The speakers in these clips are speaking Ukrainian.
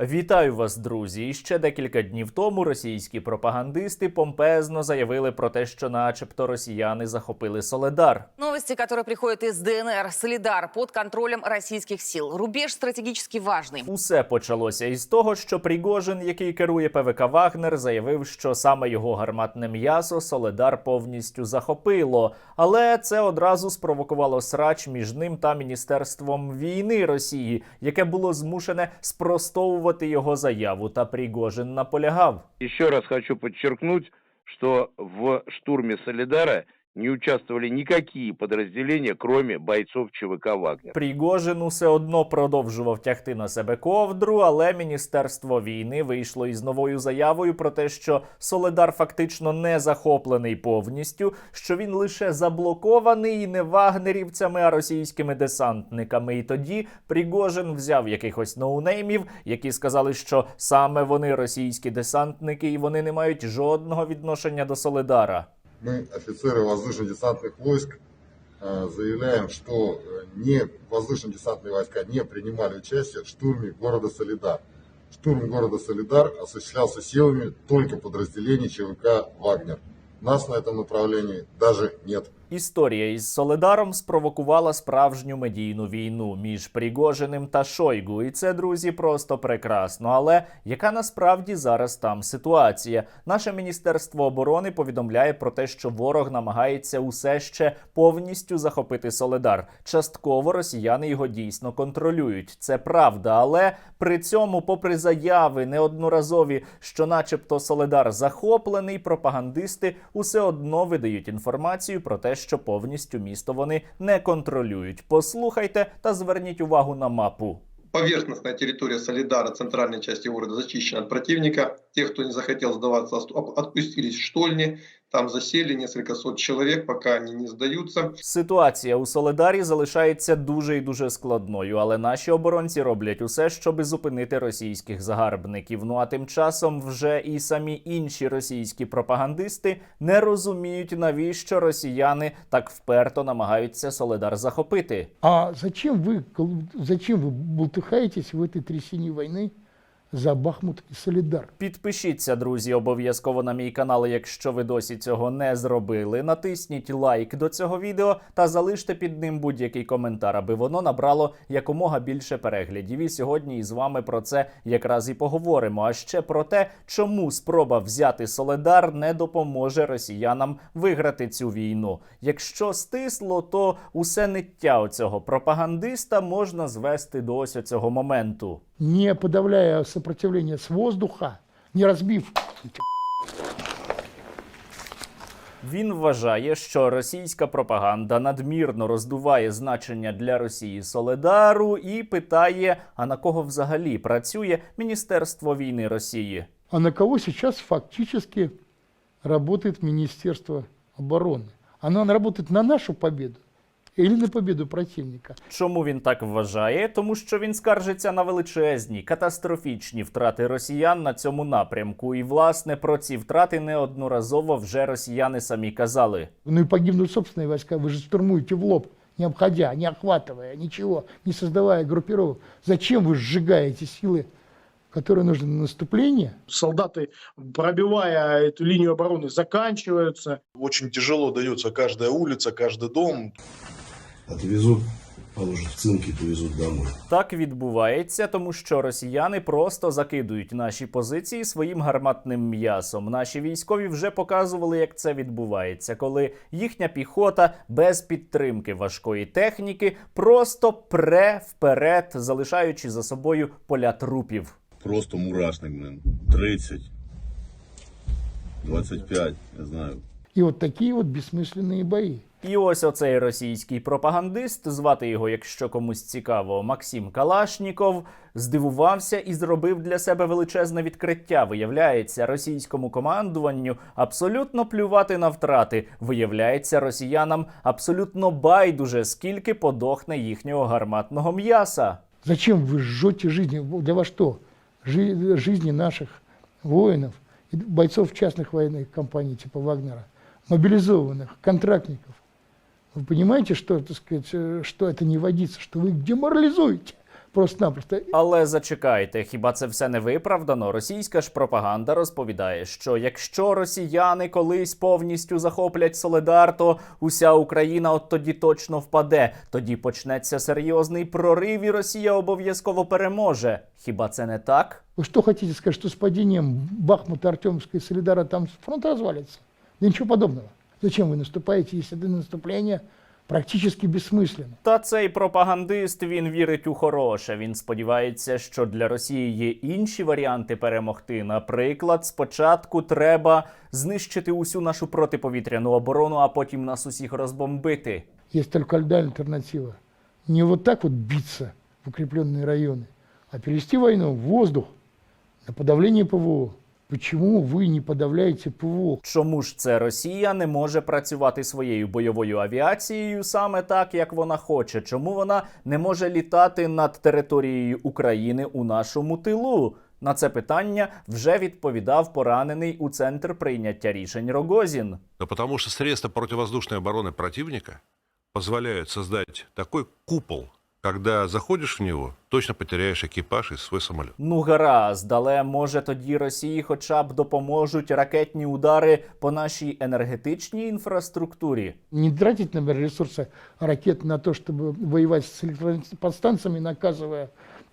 Вітаю вас, друзі! І ще декілька днів тому російські пропагандисти помпезно заявили про те, що, начебто, росіяни захопили Соледар. Новости, которые приходят из ДНР. Солидар под контролем российских сил. Рубеж стратегически важный. Усе почалося із того, що Пригожин, який керує ПВК Вагнер, заявив, що саме його гарматне м'ясо Соледар повністю захопило. Але це одразу спровокувало срач між ним та міністерством війни Росії, яке було змушене спростовувати його заяву. Та Пригожин наполягав. Ще раз хочу подчеркнуть, что в штурмі Солидара не участвовали никакие подразделения, кроме бойцов ЧВК «Вагнер». Пригожин усе одно продовжував тягти на себе ковдру, але міністерство війни вийшло із новою заявою про те, що Соледар фактично не захоплений повністю, що він лише заблокований не вагнерівцями, а російськими десантниками. І тоді Пригожин взяв якихось ноунеймів, які сказали, що саме вони російські десантники, і вони не мають жодного відношення до Соледара. Мы, офицеры воздушно-десантных войск, э, заявляем, что э, не воздушно-десантные войска не принимали участие в штурме города Солидар. Штурм города Солидар осуществлялся силами только подразделений ЧВК «Вагнер». Нас на этом направлении даже нет. Історія із Соледаром спровокувала справжню медійну війну між Пригожиним та Шойгу, і це, друзі, просто прекрасно. Але яка насправді зараз там ситуація? Наше міністерство оборони повідомляє про те, що ворог намагається усе ще повністю захопити Соледар. Частково росіяни його дійсно контролюють. Це правда, але при цьому, попри заяви неодноразові, що, начебто, Соледар захоплений, пропагандисти усе одно видають інформацію про те, що повністю місто вони не контролюють. Послухайте та зверніть увагу на мапу. Поверхностная территория Солидара, центральной части города, зачищена от противника. Те, кто не захотел сдаваться, ост- отпустились в штольни. Там засели несколько сот человек, пока они не сдаются. Ситуація у Соледарі залишається дуже і дуже складною, але наші оборонці роблять усе, щоби зупинити російських загарбників. Ну а тим часом вже і самі інші російські пропагандисти не розуміють, навіщо росіяни так вперто намагаються Соледар захопити. А зачем вы, кол- зачем вы бултыхаетесь в этой трясине войны За Бахмут и Солидар? Підпишіться, друзі, обов'язково на мій канал, якщо ви досі цього не зробили. Натисніть лайк до цього відео та залиште під ним будь-який коментар, аби воно набрало якомога більше переглядів. І сьогодні із вами про це якраз і поговоримо. А ще про те, чому спроба взяти Соледар не допоможе росіянам виграти цю війну. Якщо стисло, то усе ниття оцього пропагандиста можна звести до ось цього моменту. Не подавляя сопротивление с воздуха, не разбив Він вважає, що російська пропаганда надмірно роздуває значення для Росії Соледару і питає: а на кого взагалі працює Міністерство війни Росії? А на кого сейчас фактически работает Министерство обороны? Оно работает на нашу победу или на победу противника? Чому він так вважає? Тому що він скаржиться на величезні катастрофічні втрати росіян на цьому напрямку. І власне про ці втрати неодноразово вже росіяни самі казали. Ну и погибнут собственные войска, вы же штурмуете в лоб, не обходя, не охватывая, ничего, не создавая группировок. Зачем вы сжигаете силы, которые нужны на наступление? солдаты, пробивая эту линию обороны, заканчиваются. Очень тяжело дается каждая улица, каждый дом. Отвезут, положат в цинки, повезут домой. Так відбувається, тому що росіяни просто закидують наші позиції своїм гарматним м'ясом. Наші військові вже показували, як це відбувається, коли їхня піхота без підтримки важкої техніки просто пре вперед, залишаючи за собою поля трупів. Просто мурашник, блин. 30, 25, я знаю. И вот такие вот бессмысленные бои. І ось оцей російський пропагандист, звати його, якщо комусь цікаво, Максим Калашніков, здивувався і зробив для себе величезне відкриття. Виявляється, російському командуванню абсолютно плювати на втрати. Виявляється, росіянам абсолютно байдуже, скільки подохне їхнього гарматного м'яса. Зачем вы жжете жизни? Для вас что? Жи- жизни наших воинов, и бойцов частных военных компаний типа Вагнера, мобилизованных, контрактников. Вы понимаете, что, так сказать, э, что это не водится, что вы их деморализуете просто-напросто. Але зачекайте, хіба це все не виправдано? Російська ж пропаганда розповідає, що якщо росіяни колись повністю захоплять Соледар, то уся Україна от тоді точно впаде. Тоді почнеться серйозний прорив, і Росія обов'язково переможе. Хіба це не так? Вы что хотите сказать, что с падением Бахмута, Артемовска и Солидара там фронт развалится? Да ничего подобного. Зачем вы наступаете, если это наступление практически бессмысленно? Та цей пропагандист він вірить у хороше. Він сподівається, що для Росії є інші варіанти перемогти. Наприклад, спочатку треба знищити усю нашу протиповітряну оборону, а потім нас усіх розбомбити. Есть только одна альтернатива. Не вот так вот биться в укрепленные районы, а перевести войну в воздух на подавление ПВО. Почему вы не подавляете ПВО? Чому ж це Росія не може працювати своєю бойовою авіацією саме так, як вона хоче? Чому вона не може літати над територією України у нашому тилу? На це питання вже відповідав поранений у центр прийняття рішень Рогозін. Да потому что средства противовоздушной обороны противника позволяют создать такой купол, когда заходишь в него, точно потеряешь экипаж и свой самолет. Ну гаразд, але може тоді Росії хоча б допоможуть ракетні удари по нашій енергетичній інфраструктурі. Не тратить, например, ресурсы ракет на то, чтобы воевать с электроподстанциями, наказывая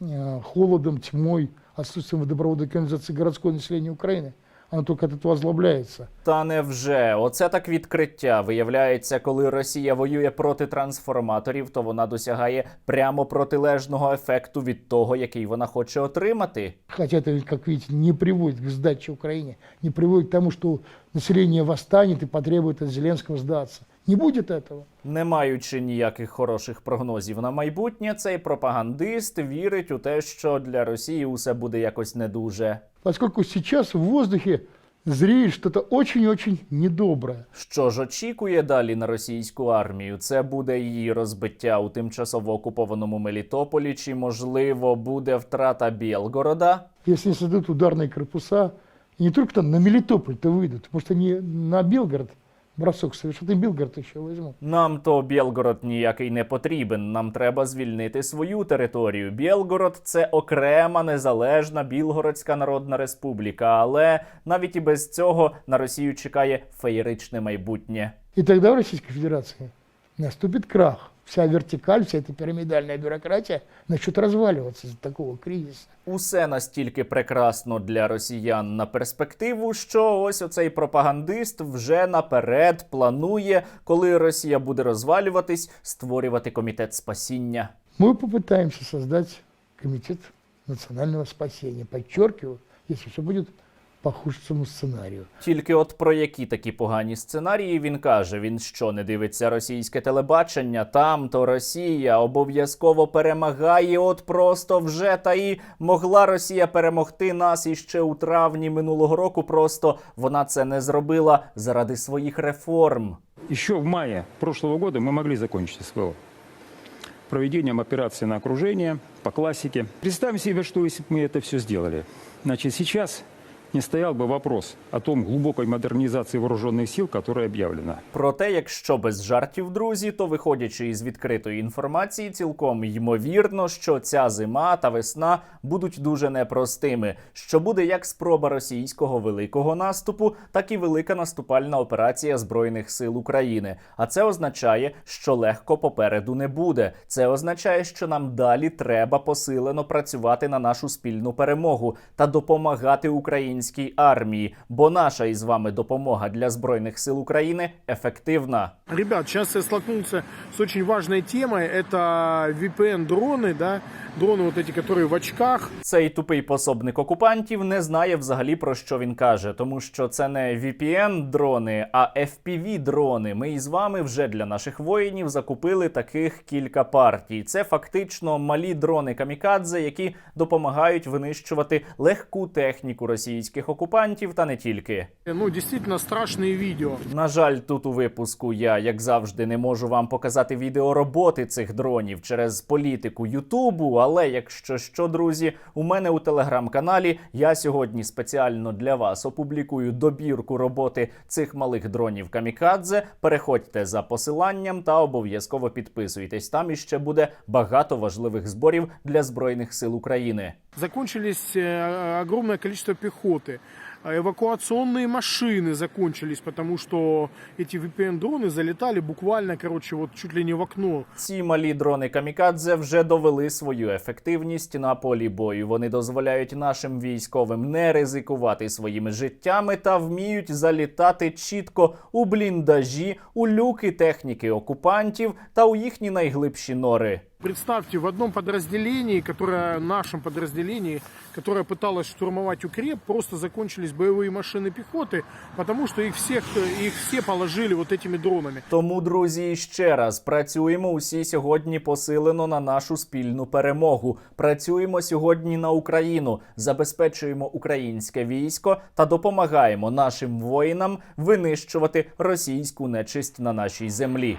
э, холодом, тьмой, отсутствием водопровода и канализации городское население Украины. Оно только от этого озлобляется. Та невже оце так відкриття. Виявляється, коли Росія воює проти трансформаторів, то вона досягає прямо протилежного ефекту від того, який вона хоче отримати. Хотя это, как видите, не приводит к сдаче Украине, не приводит к тому, что население восстанет и потребует от Зеленского сдаться. Не будет этого. Не маючи ніяких хороших прогнозів на майбутнє, цей пропагандист вірить у те, що для Росії усе буде якось не дуже. Поскольку сейчас в воздухе зріє что-то очень-очень недобре. Що ж очікує далі на російську армію? Це буде її розбиття у тимчасово окупованому Мелітополі, чи можливо буде втрата Білгорода? Якщо сидуть ударні корпуса, не тільки там на Мелітополь то вийдуть, тому що не на Белгород бросок совершити Білгород ще возьмут. Нам то Білгород ніякий не потрібен. Нам треба звільнити свою територію. Білгород це окрема незалежна Білгородська Народна Республіка. Але навіть і без цього на Росію чекає феєричне майбутнє. І тогда в Російській Федерації наступить крах Вся вертикаль, вся эта пирамидальная бюрократия начнет разваливаться из-за такого кризиса. Усе настільки прекрасно для росіян на перспективу, що ось оцей пропагандист вже наперед планує, коли Росія буде розвалюватись, створювати комітет спасіння. Мы попытаемся создать комитет национального спасения. Подчеркиваю, если все будет по худшему сценарию. Тільки от про які такі погані сценарії він каже: він що не дивиться російське телебачення? Там то Росія обов'язково перемагає. От просто вже та і могла Росія перемогти нас іще у травні минулого року. Просто вона це не зробила заради своїх реформ. Еще в мае прошлого года мы могли закончить СВО проведением операции на окружение по классике. Представим себе, что если бы мы это все сделали. Значит, сейчас не стоял бы вопрос о том глубокой модернизации вооруженных сил, которая объявлена. Проте, якщо без жартів, друзі, то виходячи із відкритої інформації, цілком ймовірно, що ця зима та весна будуть дуже непростими. Що буде як спроба російського великого наступу, так і велика наступальна операція збройних сил України. А це означає, що легко попереду не буде. Це означає, що нам далі треба посилено працювати на нашу спільну перемогу та допомагати українській армії, бо наша із вами допомога для збройних сил України ефективна. Ребят, сейчас я столкнулся с очень важной темой. Это VPN-дроны, да, дроны вот эти, которые в очках. Цей тупий пособник окупантів не знає взагалі про що він каже, тому що це не VPN-дрони, а FPV-дрони. Ми із вами вже для наших воїнів закупили таких кілька партій. Це фактично малі дрони камікадзе, які допомагають винищувати легку техніку російської російських окупантів та не тільки. Ну, действительно страшные видео. На жаль, тут у випуску я, як завжди, не можу вам показати відео роботи цих дронів через політику Ютубу. Але якщо що, друзі, у мене у телеграм-каналі я сьогодні спеціально для вас опублікую добірку роботи цих малих дронів Камікадзе. Переходьте за посиланням та обов'язково підписуйтесь. Там іще буде багато важливих зборів для збройних сил України. Закончились э, огромное количество пехоты. А Эвакуационные машины закончились, потому что эти VPN-дроны залетали буквально, короче, вот чуть ли не в окно. Ці малі дрони Камікадзе вже довели свою ефективність на полі бою. Вони дозволяють нашим військовим не ризикувати своїми життями та вміють залітати чітко у бліндажі, у люки техніки окупантів та у їхні найглибші нори. Представьте, в одном подразделении, которое, нашем подразделении, которое пыталось штурмовать укреп, просто закончились боевые машины пехоты, потому что их всех, их все положили вот этими дронами. Тому, друзі, ще раз працюємо усі сьогодні посилено на нашу спільну перемогу. Працюємо сьогодні на Україну, забезпечуємо українське військо та допомагаємо нашим воїнам винищувати російську нечисть на нашій землі.